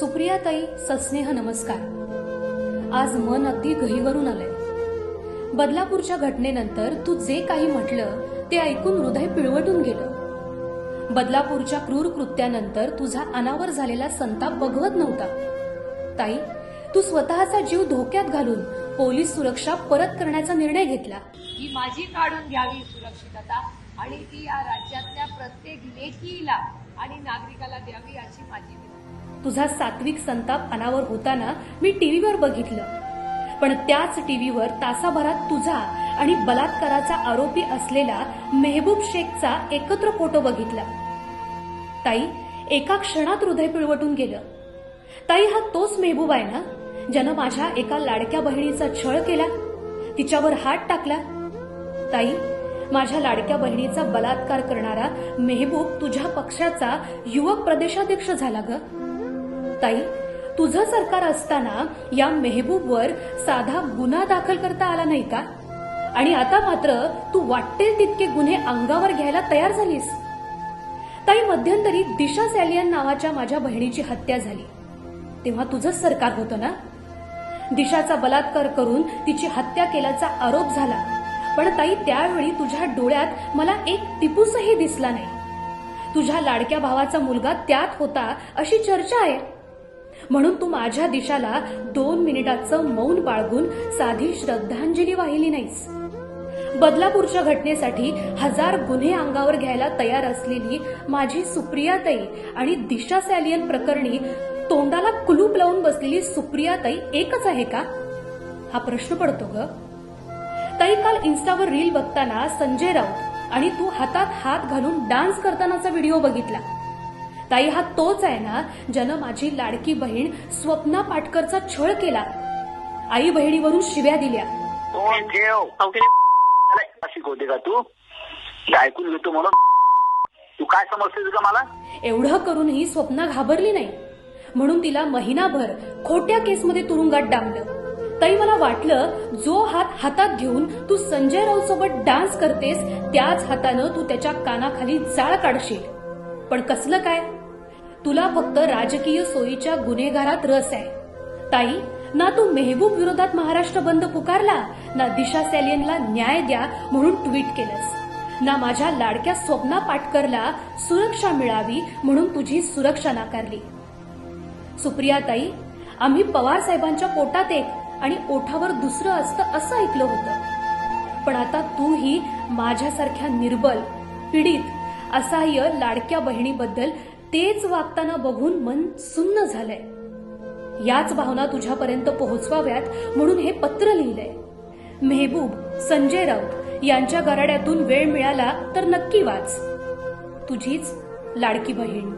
सुप्रियाताई सस्नेह नमस्कार. आज मन अगदी घहीवरून आलंय. बदलापूरच्या घटनेनंतर तू जे काही म्हटलं ते ऐकून हृदय पिळवटून गेलं. बदलापूरच्या क्रूर कृत्यानंतर तुझा अनावर झालेला संताप बघवत नव्हता. ताई तू स्वतःचा जीव धोक्यात घालून पोलीस सुरक्षा परत करण्याचा निर्णय घेतला. ही माझी काढून घ्यावी सुरक्षितता आणि ती या राज्यातल्या प्रत्येक लेखीला आणि नागरिकाला द्यावी अशी माझी विनंती. तुझा सात्विक संताप अनावर होताना मी टीव्हीवर बघितलं. पण त्याच टीव्हीवर तासाभरात तुझा आणि बलात्काराचा आरोपी असलेला मेहबूब शेखचा एकत्र फोटो बघितला. ताई एका क्षणात हृदय पिळवटून गेलं. ताई हा तोच मेहबूब आहे ना ज्यानं माझ्या एका लाडक्या बहिणीचा छळ केला? तिच्यावर हात टाकला? ताई माझ्या लाडक्या बहिणीचा बलात्कार करणारा मेहबूब तुझ्या पक्षाचा युवक प्रदेशाध्यक्ष झाला ग. ताई तुझं सरकार असताना या मेहबूबवर साधा गुन्हा दाखल करता आला नाही का? आणि आता मात्र तू वाटेल तितके गुन्हे अंगावर घ्यायला तयार झालीस. ताई मध्यंतरी दिशा सॅलियन नावाच्या माझ्या बहिणीची हत्या झाली. तेव्हा तुझंच सरकार होतं ना? दिशाचा बलात्कार करून तिची हत्या केल्याचा आरोप झाला. पण ताई त्यावेळी तुझ्या डोळ्यात मला एक टिपूसही दिसला नाही. तुझ्या लाडक्या भावाचा मुलगा त्यात होता अशी चर्चा आहे. म्हणून तू माझ्या दिशाला दोन मिनिटाचं मौन बाळगून साधी श्रद्धांजली वाहिली नाहीस. बदलापूरच्या घटनेसाठी हजार गुन्हे अंगावर घ्यायला तयार असलेली माझी सुप्रियाताई आणि दिशा सॅलियन प्रकरणी तोंडाला कुलूप लावून बसलेली सुप्रियाताई एकच आहे का? हा प्रश्न पडतो ग. ताई काल इन्स्टावर रील बघताना संजय राऊत आणि तू हातात हात घालून डान्स करतानाचा व्हिडिओ बघितला. ताई हा तोच आहे ना ज्यानं माझी लाडकी बहीण स्वप्ना पाटकरचा छळ केला. आई बहिणीवरून शिव्या दिल्या. त्याला शिकवते का तू? हे ऐकून घेतो म्हणून. तू काय का मला? एवढं करूनही स्वप्ना घाबरली नाही. म्हणून तिला महिनाभर खोट्या केसमध्ये तुरुंगात डांबलं. ताई मला वाटलं जो हात हातात घेऊन तू संजय राऊत सोबत डान्स करतेस त्याच हातानं तू त्याच्या कानाखाली जाळ काढशील. पण कसलं काय? तुला फक्त राजकीय सोयीच्या गुन्हेगारात रस आहे. ताई ना तू मेहबूब विरोधात महाराष्ट्र बंद पुकारला ना दिशा सॅलियनला न्याय द्या म्हणून ट्विट केलंस. ना माझ्या लाडक्या स्वप्ना पाटकरला सुरक्षा मिळावी म्हणून तुझी सुरक्षा नाकारली. सुप्रिया ताई आम्ही पवार साहेबांच्या पोटात एक आणि ओठावर दुसरं असतं असं ऐकलं होतं. पण आता तूही माझ्यासारख्या निर्बल पीडित असहाय्य लाडक्या बहिणीबद्दल तेच वागताना बघून मन सुन्न झालंय. याच भावना तुझ्यापर्यंत पोहोचवाव्यात म्हणून हे पत्र लिहिलंय. मेहबूब संजय राऊत यांच्या गराड्यातून वेळ मिळाला तर नक्की वाच. तुझीच लाडकी बहीण.